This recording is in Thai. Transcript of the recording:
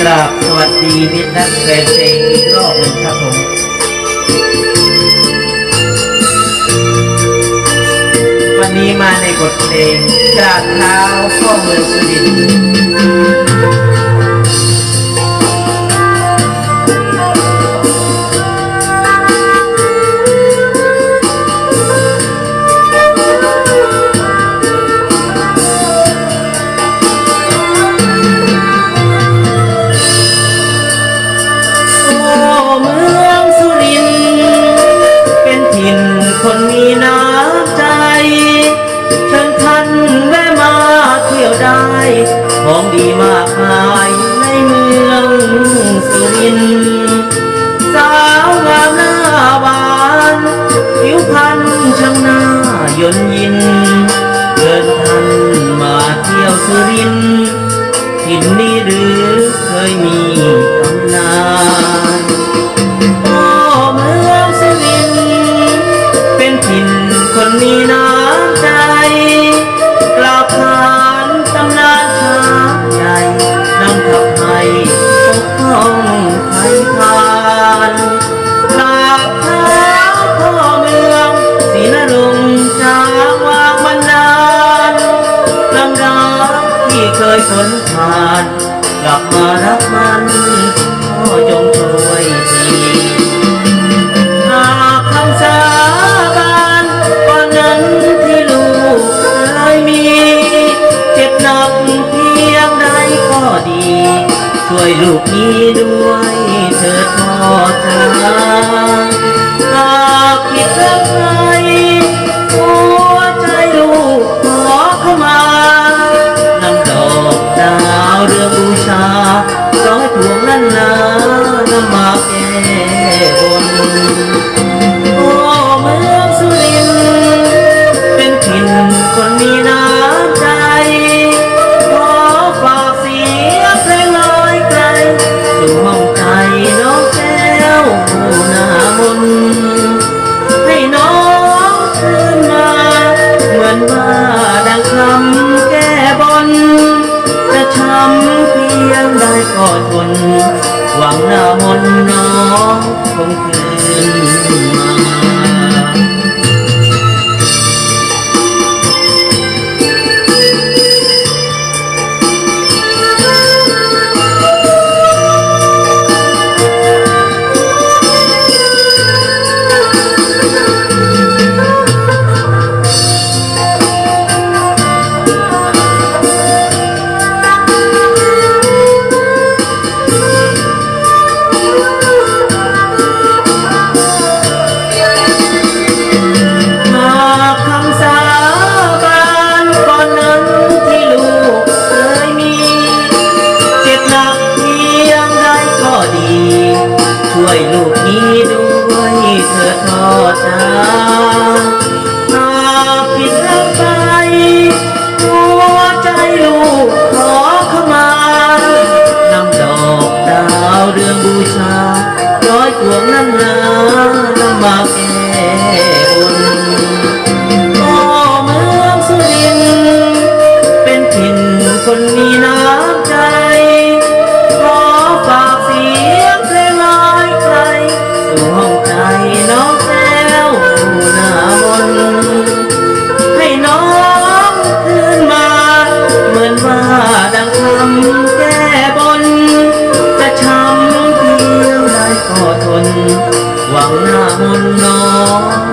กราบสวัสดีมิตรนักแฟนเพลงอีกรอบหนึ่งครับผมวันนี้มาในบทเพลงกราบเท้าข้อมือสุริน ของดีมากมายในเมืองสุรินสาวงามหน้าบานผิวพรรณช่างหน้ายนยิน เดินทันมาเที่ยวสุรินทินนี้หรือเคยมีตำนาน วยลูกนี้ด้วยเธอพ่อจ้า หวังหน้ามนน้องคงคืน วยลูกนี้ด้วยเธอทอดตาหากผิดรักไปหัวใจลูกขอเข้ามานำดอกดาวเรืองบูชาร้อยพวงนั้นนามาแก I nam mô